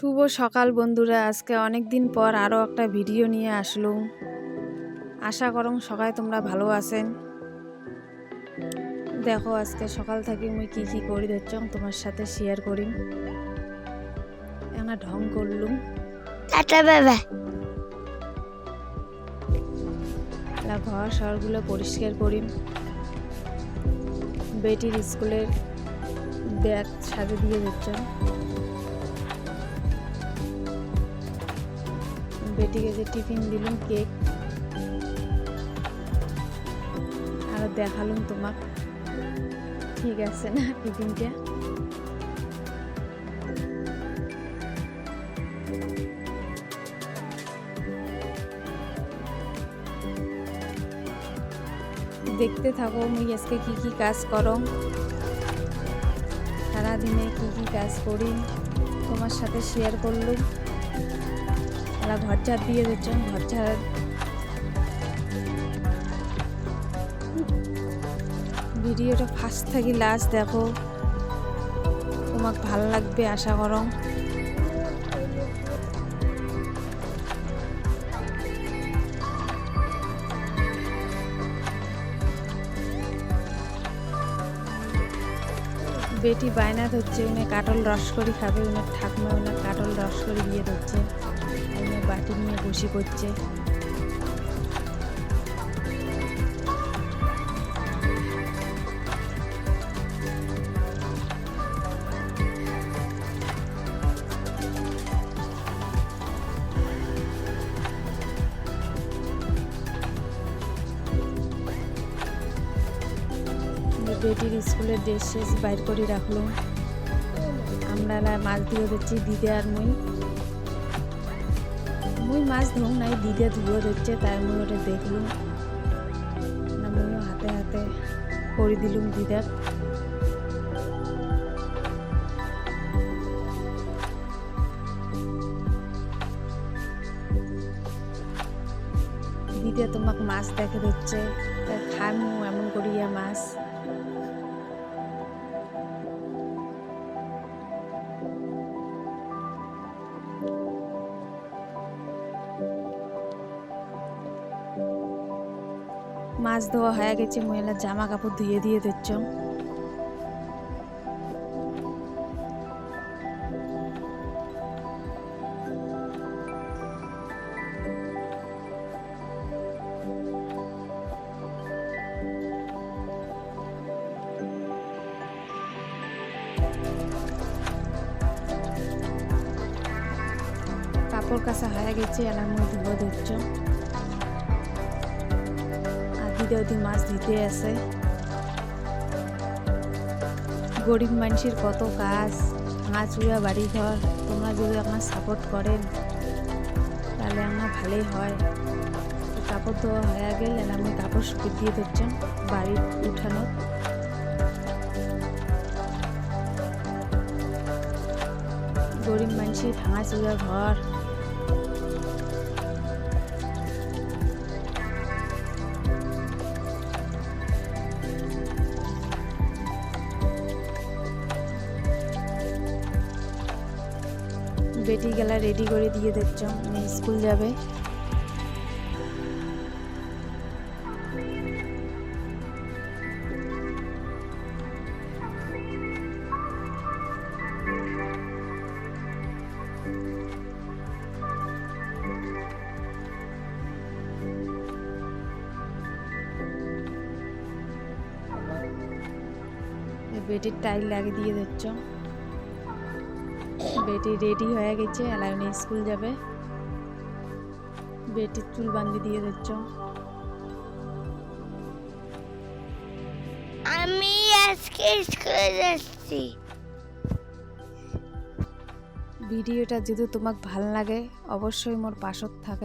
শুভ সকাল বন্ধুরা। আজকে অনেক দিন পর আরও একটা ভিডিও নিয়ে আসলুম। আশা করং সবাই তোমরা ভালো আছেন। দেখো আজকে সকাল থেকে মুই কি কি করি দিচ্ছ তোমার সাথে শেয়ার করি। একটা ঢং করলুম। টাটা বাবা এলা ঘর শহরগুলো পরিষ্কার করি বেটির স্কুলের ব্যাগ সাজে দিয়ে দিচ্ছ বেটিকে যে টিফিন দিলাম, কেক। আর দেখালুম তোমাক। ঠিক আছে না টিফিনটা? দেখতে থাকো, মুই আজকে কি কি কাজ করো সারাদিনে কি কি কাজ করি তোমার সাথে শেয়ার করলুম। ওরা ঘর ঝাড় দিয়ে দিচ্ছ ঘর ঝাড় ভিডিওটা ফার্স্ট থাকি লাস্ট দেখো। তোমাক ভালো লাগবে, আশা করো। বেটি বায়না ধরছে উনি কাটল রস করে খাবে, উনার ঠাকুমা উনার কাটল রস করে দিয়ে ধরছে বাটি নিয়ে বসে পড়ছে। বেটির স্কুলের ড্রেস শেষ বাইর করে রাখল আমরা মাছ ধুয়ে দিচ্ছি দিদে আর মুই। মুই মাছ ধুম নাই দিদে ধুয়ে দিচ্ছে তাই মুই ওটা দেখলুম না হাতে হাতে করে দিলুম দিদার দিদে তোমাক মাছ দেখে দিচ্ছে খামু এমন করিয়া মাছ। মাছ ধোয়া হয়ে গেছে, মহিলার জামা কাপড় ধুয়ে দিয়ে দিচ্ছ। কাপড় কাচা হয়ে গেছে এলার মধ্যে ধুয়ে দিচ্ছ। দিদা ওদি মাছ দিতে আছে গরিব মানুষের কত কাজ? ভাঙা চুড়া বাড়ি ঘর, তোমরা যদি আমার সাপোর্ট করেন, তাহলে আমার ভালোই হয়। কাপড় ধোয়া হয়ে গেলে আমি কাপড় শুকিয়ে দিয়ে দিচ্ছেন বাড়ির উঠানো। গরিব মানুষের ভাঙা চুড়া ঘর বেটি গেলা রেডি করে দিয়ে দিচ্ছ স্কুল যাবে। বেটির টাইল লাগিয়ে দিয়ে দিচ্ছ বেটি রেডি হয়ে গেছে এলাইনে স্কুল যাবে। বেটির চুল বান্ধি দিয়ে দিচ্ছ। আমি আজকে স্কুলে যাচ্ছি। ভিডিওটা যদি তোমাক ভালো লাগে অবশ্যই মোর পাশত থাকে।